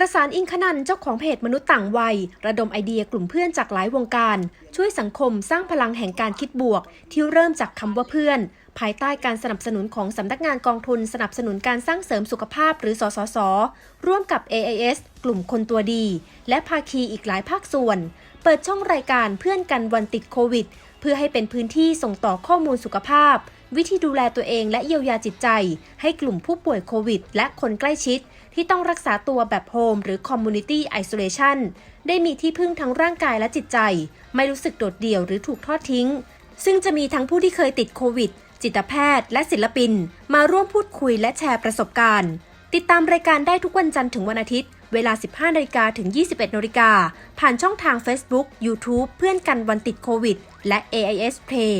ประสานอิงคนันเจ้าของเพจมนุษย์ต่างวัย ระดมไอเดียกลุ่มเพื่อนจากหลายวงการ ช่วยสังคมสร้างพลังแห่งการคิดบวก ที่เริ่มจากคำว่าเพื่อน ภายใต้การสนับสนุนของสำนักงานกองทุนสนับสนุนการสร้างเสริมสุขภาพหรือสสส ร่วมกับ AIS กลุ่มคนตัวดี และภาคีอีกหลายภาคส่วน เปิดช่องรายการเพื่อนกันวันติดโควิด เพื่อให้เป็นพื้นที่ส่งต่อข้อมูลสุขภาพ วิธีดูแลตัวเองและเยียวยาจิตใจ ให้กลุ่มผู้ป่วยโควิด และคนใกล้ชิด ที่ต้องรักษาตัวแบบโฮมหรือ Community Isolation ได้มีที่พึ่งทั้งร่างกายและจิตใจ ไม่รู้สึกโดดเดี่ยวหรือถูกทอดทิ้ง ซึ่งจะมีทั้งผู้ที่เคยติดโควิดจิตแพทย์และศิลปิน มาร่วมพูดคุยและแชร์ประสบการณ์ ติดตามรายการได้ทุกวันจันทร์ถึงวันอาทิตย์ เวลา 15นาฬิกาถึง 21นาฬิกาผ่านช่องทาง Facebook YouTube เพื่อนกันวันติดโควิด และ AIS Play